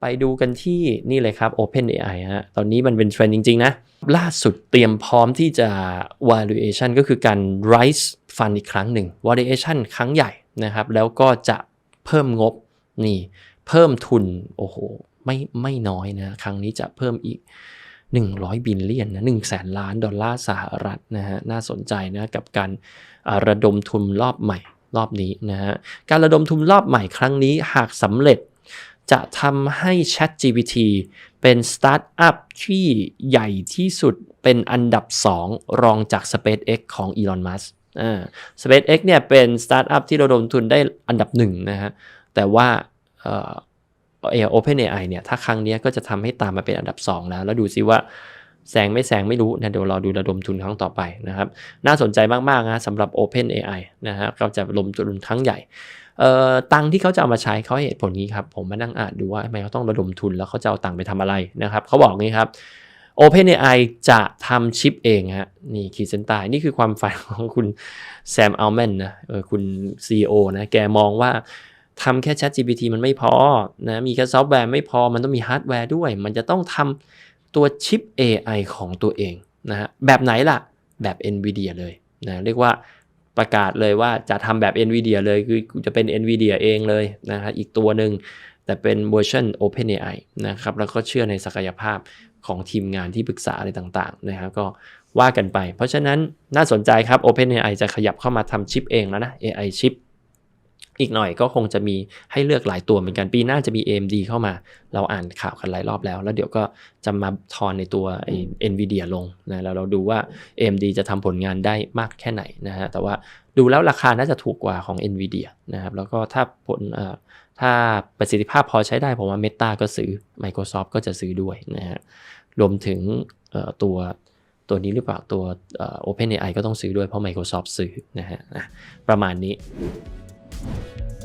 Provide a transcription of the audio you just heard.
ไปดูกันที่นี่เลยครับ OpenAI ฮะ ตอนนี้มันเป็นเทรนด์จริง ๆ นะ ล่าสุดเตรียมพร้อมที่จะ valuation ก็คือการ rise fund อีกครั้งหนึ่ง valuation ครั้งใหญ่นะครับ แล้วก็จะเพิ่มงบนี่เพิ่มทุน โอ้โห ไม่ไม่น้อยนะ ครั้งนี้จะเพิ่มอีก 100 บิลเลียนนะ1แสนล้านดอลลาร์สหรัฐนะฮะ น่าสนใจนะ กับการระดมทุนรอบใหม่รอบนี้นะฮะ การระดมทุนรอบใหม่ครั้งนี้หากสำเร็จ จะทำให้ ChatGPT เป็นสตาร์ทอัพที่ใหญ่ที่สุดเป็นอันดับ 2 รองจาก SpaceX ของ Elon Musk อ่า SpaceX เนี่ยเป็นสตาร์ทอัพที่ระดมทุนได้อันดับหนึ่งนะฮะ แต่ว่าเอ่อ OpenAI เนี่ย ถ้าครั้งนี้ก็จะทำให้ตามมาเป็นอันดับ 2 แล้ว แล้วดูซิว่าแซงไม่แซงไม่รู้นะเดี๋ยวรอดูระดมทุนครั้งต่อไปนะครับ น่าสนใจมากๆนะสำหรับ OpenAI นะฮะก็จะระดมทุนครั้งใหญ่ ตังที่เขาจะเอามาใช้เขาเหตุผลนี้ครับ ผมมานั่งอ่านดูว่าทำไมเขาต้องระดมทุนแล้วเขาจะเอาตังไปทำอะไรนะครับเขาบอกงี้ครับ OpenAI จะทำชิปเองฮะนี่ขีดเส้นใต้นี่คือความฝันของคุณแซมอัลแมนนะเออคุณ CEO นะแกมองว่าทำแค่ ChatGPT มันไม่พอนะมีแค่ซอฟต์แวร์ไม่พอมันต้องมีฮาร์ดแวร์ด้วย มันจะต้องทำตัวชิป AI ของตัวเองนะฮะแบบไหนล่ะ แบบ NVIDIA เลยนะเรียกว่า ประกาศเลยว่าจะทำแบบ NVIDIA เลยคือจะเป็น NVIDIA เองเลยนะครับอีกตัวหนึ่งแต่เป็นเวอร์ชัน OpenAI นะครับแล้วก็เชื่อในศักยภาพของทีมงานที่ปรึกษาอะไรต่างๆนะครับก็ว่ากันไป เพราะฉะนั้นน่าสนใจครับ OpenAI จะขยับเข้ามาทำชิปเองแล้วนะ AI ชิป อีกหน่อยก็คงจะมีให้เลือกหลายตัวเหมือนกันปีหน้าจะมี AMD เข้ามา เราอ่านข่าวกันหลายรอบแล้ว แล้วเดี๋ยวก็จะมาทอนในตัวไอ้ NVIDIA ลงนะแล้วเราดูว่า AMD จะทำผลงานได้มากแค่ไหนนะฮะแต่ว่าดูแล้วราคาน่าจะถูกกว่าของ NVIDIA นะครับแล้วก็ถ้าผลถ้าประสิทธิภาพพอใช้ได้ผมว่า Meta ก็ซื้อ Microsoft ก็จะซื้อด้วยนะฮะรวมถึงตัวตัวนี้หรือเปล่าตัว OpenAI ก็ต้องซื้อด้วยเพราะ Microsoft ซื้อนะฮะประมาณนี้ Thank you.